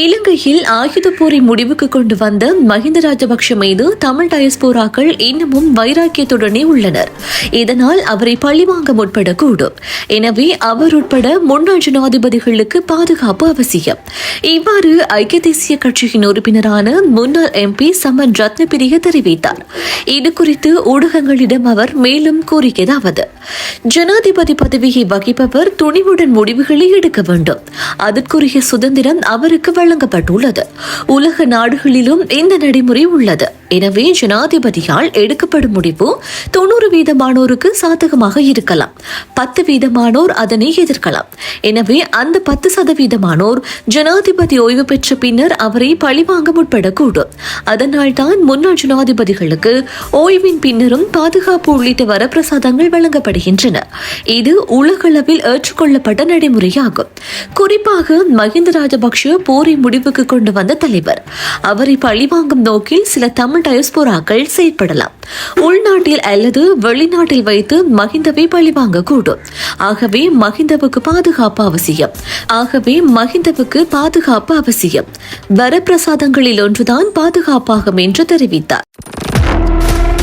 இலங்கையில் ஆயுத போரை முடிவுக்கு கொண்டு வந்த மஹிந்த ராஜபக்ஷ மீது தமிழ் டயஸ்போராக்கள் இன்னமும் வைராக்கியத்துடனே உள்ளனர். இதனால் அவரை பழிவாங்க முற்படக்கூடும். எனவே அவர் உட்பட முன்னாள் ஜனாதிபதிகளுக்கு பாதுகாப்பு அவசியம். இவ்வாறு ஐக்கிய தேசிய கட்சியின் உறுப்பினரான முன்னாள் எம்பி சமன் ரத்னபிரிய தெரிவித்தார். இது குறித்து ஊடகங்களிடம் அவர் மேலும் கூறியதாவது ஜனாதிபதி பதவியை வகிப்பவர் துணிவுடன் முடிவுகளை எடுக்க வேண்டும். அதற்குரிய சுதந்திரம் அவருக்கு வழங்கப்பட்டுள்ளது. உலக நாடுகளிலும் இந்த நடைமுறை உள்ளது. எனவே ஜனாதிபதியால் எடுக்கப்படும் முடிவு தொண்ணூறு வீதமானோருக்கு சாதகமாக இருக்கலாம். பத்து வீதமானோர் அதனை எதிர்க்கலாம். எனவே அந்த பத்து சதவீதமானோர் ஜனாதிபதி ஓய்வு பெற்ற பின்னர் அவரை பழிவாங்க முற்படக்கூடும். அதனால்தான் முன்னாள் ஜனாதிபதிகளுக்கு ஓய்வின் பின்னரும் பாதுகாப்பு உள்ளிட்ட வரப்பிரசாதங்கள் வழங்கப்படுகின்றன. இது உலகளவில் ஏற்றுக்கொள்ளப்பட்ட நடைமுறையாகும். குறிப்பாக மஹிந்த ராஜபக்ஷ போரை முடிவுக்கு கொண்டு வந்த தலைவர். அவரை பழிவாங்கும் நோக்கில் சில தமிழ் டயஸ்போராக்கள் செயற்படலாம். உள்நாட்டில் அல்லது வெளிநாட்டில் வைத்து மகிந்தவை பழிவாங்க கூடும் ஆகவே மகிந்தவுக்கு பாதுகாப்பு அவசியம். ஆகவே மகிந்தவுக்கு பாதுகாப்பு அவசியம். வரப்பிரசாதங்களில் ஒன்றுதான் பாதுகாப்பாகும் என்று தெரிவித்தார்.